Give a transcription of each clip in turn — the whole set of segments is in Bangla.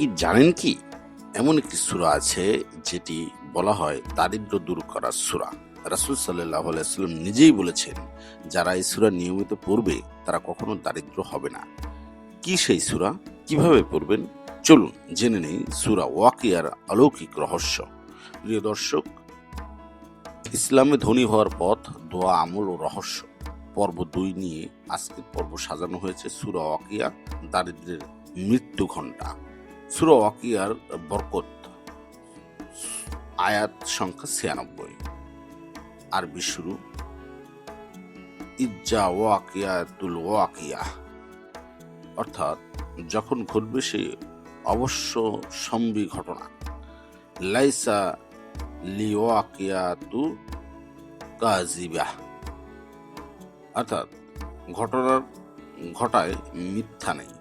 কি জানেন কি? এমন একটি সূরা আছে যেটি বলা হয় দারিদ্র দূর করার সূরা। রাসূল সাল্লাল্লাহু আলাইহি নিজেই বলেছেন, যারা এই সূরা নিয়মিত পড়বে, তারা কখনো দারিদ্র হবে না। কি সেই সূরা? কীভাবে পড়বেন? চলুন জেনে নেই সুরা ওয়াকিয়ার অলৌকিক রহস্য। প্রিয় দর্শক, ইসলামে ধনী হওয়ার পথ, দোয়া, আমল ও রহস্য। পর্ব দুই নিয়ে আজকের পর্ব সাজানো হয়েছে সুরা ওয়াকিয়া, দারিদ্রের মৃত্যু ঘণ্টা। সুরা ওয়াকিয়ার বরকত, আয়াত সংখ্যা ছিয়ানব্বই। আরবি শুরু, ইজ্জা ওয়াকিয়া তুল ওয়াকিয়া। অর্থাৎ যখন ঘটবে সে অবশ্য সম্বি ঘটনা। লাইসা লি লিওয়াকিয়াতু কাজিবা অর্থাৎ ঘটনার, ঘটায় মিথ্যা নেই।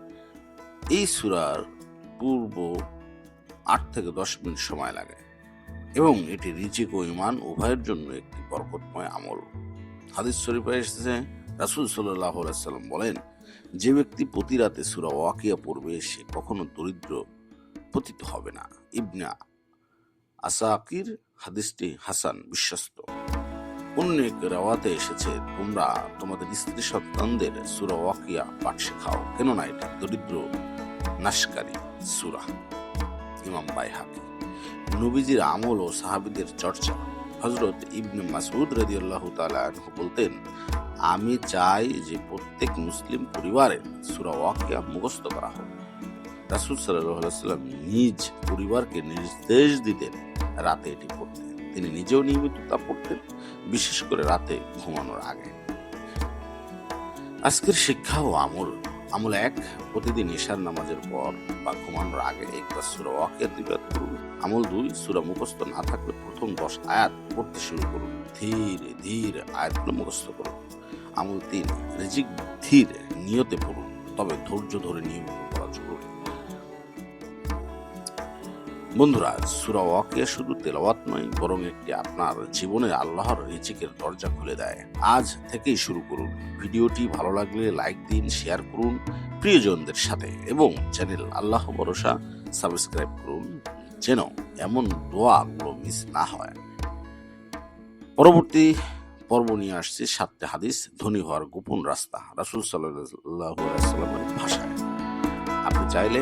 এই সুরার পূর্ব আট থেকে দশ মিনিট সময় লাগে। এবং এটি রিজিক ও ইমান উভয়ের জন্য একটি বরকতময় আমল। হাদিস শরীফে এসেছে, রাসুল সাল্লাম বলেন, যে ব্যক্তি প্রতি রাতে সুরা ওয়াকিয়া পড়বে, সে কখনো দরিদ্র, পতিত হবে না। ইবনা আসাকির হাদিসটি হাসান, বিশ্বস্ত। অন্য এক রাওয়াতে এসেছে, তোমরা তোমাদের স্ত্রী সন্তানদের সুরা ওয়াকিয়া পাঠ শেখাও। কেননা এটা দরিদ্র, নাশকারী সুরা। ইমাম বাইহাকি, নবীজির আমল ও সাহাবিদের চর্চা। হজরত ইবনে মাসুদ রাজি আল্লাহ বলতেন, আমি চাই যে প্রত্যেক মুসলিম পরিবারের সুরা ওয়াকিয়া মুখস্থ করা হোক। রাসুল সাল্লাম নিজ পরিবারকে নির্দেশ দিতেন রাতে এটি পড়তে। তিনি নিজেও নিয়মিত তা পড়তেন, বিশেষ করে রাতে ঘুমানোর আগে। আজকের শিক্ষা ও আমল আমল এক, প্রতিদিন ঈশার নামাজের পর বা ঘুমানোর আগে একটা সুরা ওয়াকের দিবাত করুন। আমল দুই, সুরা মুখস্থ না থাকলে প্রথম দশ আয়াত পড়তে শুরু করুন। ধীরে ধীরে আয়াতগুলো মুখস্থ করুন। আমল তিন, রিজিক ধীর নিয়তে পড়ুন। তবে ধৈর্য ধরে নিয়ে পড়া বন্ধুরা, সুরা ওয়াকিয়া শুধু তেলাওয়াত নয়, বরং একটি আপনার জীবনে আল্লাহর রিজিকের দরজা খুলে দেয়। আজ থেকেই শুরু করুন। ভিডিওটি ভালো লাগলে লাইক দিন, শেয়ার করুন প্রিয়জনদের সাথে এবং চ্যানেল আল্লাহ ভরসা সাবস্ক্রাইব করুন যেন এমন দোয়াগুলো মিস না হয়। পরবর্তী পর্ব নিয়ে আসছে সাতটি হাদিস, ধনী হওয়ার গোপন রাস্তা। রাসুল সাল্লামের ভাষায়। আপনি চাইলে